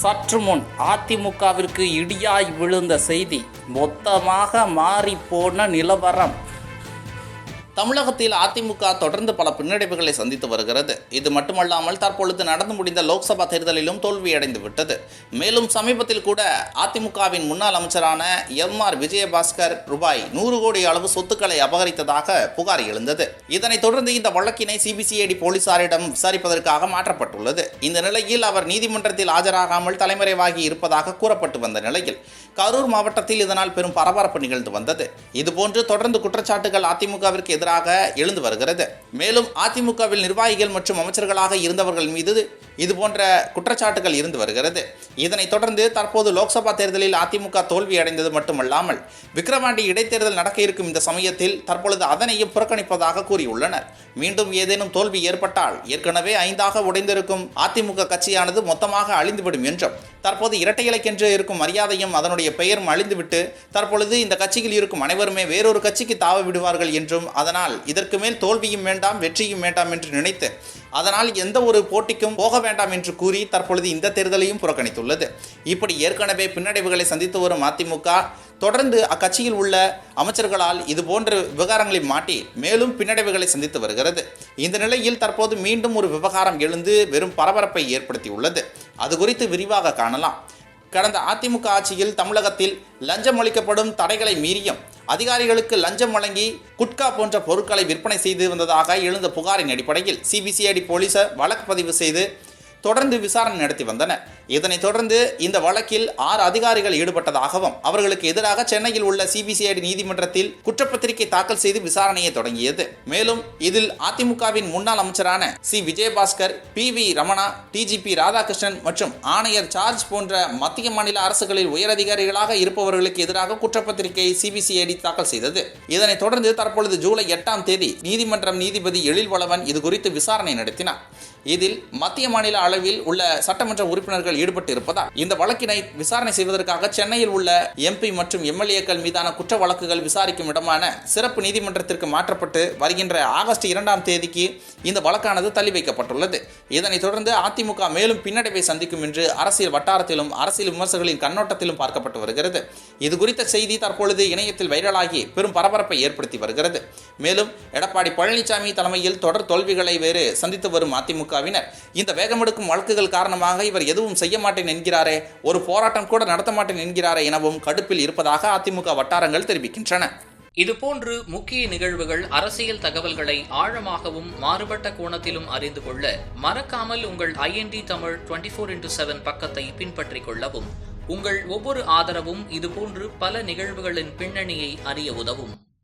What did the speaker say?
சற்று முன் அதிமுகவிற்கு இடியாய் விழுந்த செய்தி மொத்தமாக மாறிப்போன நிலவரம். தமிழகத்தில் அதிமுக தொடர்ந்து பல பின்னடைவுகளை சந்தித்து வருகிறது. இது மட்டுமல்லாமல் தற்பொழுது நடந்து முடிந்த லோக்சபா தேர்தலிலும் தோல்வியடைந்து விட்டது. மேலும் சமீபத்தில் கூட அதிமுகவின் முன்னாள் அமைச்சரான எம் ஆர் விஜயபாஸ்கர் ரூபாய் நூறு கோடி அளவு சொத்துக்களை அபகரித்ததாக புகார் எழுந்தது. இதனைத் தொடர்ந்து இந்த வழக்கினை சிபிசிஐடி போலீசாரிடம் விசாரிப்பதற்காக மாற்றப்பட்டுள்ளது. இந்த நிலையில் அவர் நீதிமன்றத்தில் ஆஜராகாமல் தலைமறைவாகி இருப்பதாக கூறப்பட்டு வந்த நிலையில் கரூர் மாவட்டத்தில் இதனால் பெரும் பரபரப்பு நிகழ்ந்து வந்தது. இதுபோன்று தொடர்ந்து குற்றச்சாட்டுகள் அதிமுகவிற்கு எதிராக எழுந்து வருகிறது. மேலும் அதிமுகவில் நிர்வாகிகள் மற்றும் அமைச்சர்களாக இருந்தவர்கள் மீது இதுபோன்ற குற்றச்சாட்டுகள் இருந்து வருகிறது. இதனைத் தொடர்ந்து தற்போது லோக்சபா தேர்தலில் அதிமுக தோல்வி அடைந்தது மட்டுமல்லாமல் விக்ரவாண்டி இடைத்தேர்தல் நடக்க இருக்கும் இந்த சமயத்தில் தற்பொழுது அதனையும் புறக்கணிப்பதாக கூறியுள்ளனர். மீண்டும் ஏதேனும் தோல்வி ஏற்பட்டால் ஏற்கனவே ஐந்தாக உடைந்திருக்கும் அதிமுக கட்சியானது மொத்தமாக அழிந்துவிடும் என்றும் தற்போது இரட்டை இலக்கென்று இருக்கும் மரியாதையும் அதனுடைய பெயரும் அழிந்துவிட்டு தற்பொழுது இந்த கட்சியில் இருக்கும் அனைவருமே வேறொரு கட்சிக்கு தாவ விடுவார்கள் என்றும் அதனால் இதற்கு மேல் தோல்வியும் வேண்டாம் வெற்றியும் வேண்டாம் என்று நினைத்து அதனால் எந்த ஒரு போட்டிக்கும் போக வேண்டாம் என்று கூறி தற்பொழுது இந்த தேர்தலையும் புறக்கணித்துள்ளது. இப்படி ஏற்கனவே பின்னடைவுகளை சந்தித்து வரும் அதிமுக தொடர்ந்து அக்கட்சியில் உள்ள அமைச்சர்களால் இது போன்ற விவகாரங்களை மாட்டி மேலும் பின்னடைவுகளை சந்தித்து வருகிறது. இந்த நிலையில் தற்போது மீண்டும் ஒரு விவகாரம் எழுந்து வெறும் பரபரப்பை ஏற்படுத்தியுள்ளது. அது குறித்து விரிவாக காணலாம். கடந்த அதிமுக ஆட்சியில் தமிழகத்தில் லஞ்சம் அளிக்கப்படும் தடைகளை மீறியும் அதிகாரிகளுக்கு லஞ்சம் வழங்கி குட்கா போன்ற பொருட்களை விற்பனை செய்து வந்ததாக எழுந்த புகாரின் அடிப்படையில் சிபிசிஐடி போலீசார் வழக்கு பதிவு செய்து தொடர்ந்து விசாரணை நடத்தி வந்தனர். இதனைத் தொடர்ந்து இந்த வழக்கில் ஆறு அதிகாரிகள் ஈடுபட்டதாகவும் அவர்களுக்கு எதிராக சென்னையில் உள்ள சிபிசிஐடி நீதிமன்றத்தில் குற்றப்பத்திரிகை தாக்கல் செய்து விசாரணையை தொடங்கியது. மேலும் இதில் அதிமுகவின் முன்னாள் அமைச்சரான C. Vijayabaskar P. V. Ramana DGP Radhakrishnan மற்றும் ஆணையர் சார்ஜ் போன்ற மத்திய மாநில அரசுகளில் உயரதிகாரிகளாக இருப்பவர்களுக்கு எதிராக குற்றப்பத்திரிகை சிபிசிஐடி தாக்கல் செய்தது. இதனைத் தொடர்ந்து தற்பொழுது ஜூலை எட்டாம் தேதி நீதிமன்றம் நீதிபதி எழில்வளவன் இது குறித்து விசாரணை நடத்தினார். இதில் மத்திய மாநில அளவில் உள்ள சட்டமன்ற உறுப்பினர்கள் ஈடுபட்டு இருப்பதால் இந்த வழக்கினை விசாரணை செய்வதற்காக சென்னையில் உள்ள எம்பி மற்றும் எம்எல்ஏக்கள் மீதான குற்ற வழக்குகள் விசாரிக்கும் இடமான சிறப்பு நீதிமன்றத்திற்கு மாற்றப்பட்டு வருகின்ற ஆகஸ்ட் இரண்டாம் தேதிக்கு இந்த வழக்கானது தள்ளி வைக்கப்பட்டுள்ளது. இதனைத் தொடர்ந்து அதிமுக மேலும் பின்னடைவை சந்திக்கும் என்று அரசியல் வட்டாரத்திலும் அரசியல் விமர்சகர்களின் கண்ணோட்டத்திலும் பார்க்கப்பட்டு வருகிறது. இது குறித்த செய்தி தற்பொழுது இணையத்தில் வைரலாகி பெரும் பரபரப்பை ஏற்படுத்தி வருகிறது. மேலும் எடப்பாடி பழனிசாமி தலைமையில் தொடர் தோல்விகளை வேறு சந்தித்து வரும் அதிமுகவினர் இந்த வேகமெடுக்கும் வழக்குகள் காரணமாக இவர் எதுவும் செய்ய மாட்டேன் என்கிறாரே ஒரு போராட்டம் கூட நடத்த மாட்டேன் என்கிறாரே எனவும் கடுப்பில் இருப்பதாக அதிமுக வட்டாரங்கள் தெரிவிக்கின்றன. இதுபோன்று முக்கிய நிகழ்வுகள் அரசியல் தகவல்களை ஆழமாகவும் மாறுபட்ட கோணத்திலும் அறிந்து கொள்ள மறக்காமல் உங்கள் INT Tamil twenty four into seven பக்கத்தை பின்பற்றிக் கொள்ளவும். உங்கள் ஒவ்வொரு ஆதரவும் இதுபோன்று பல நிகழ்வுகளின் பின்னணியை அறிய உதவும்.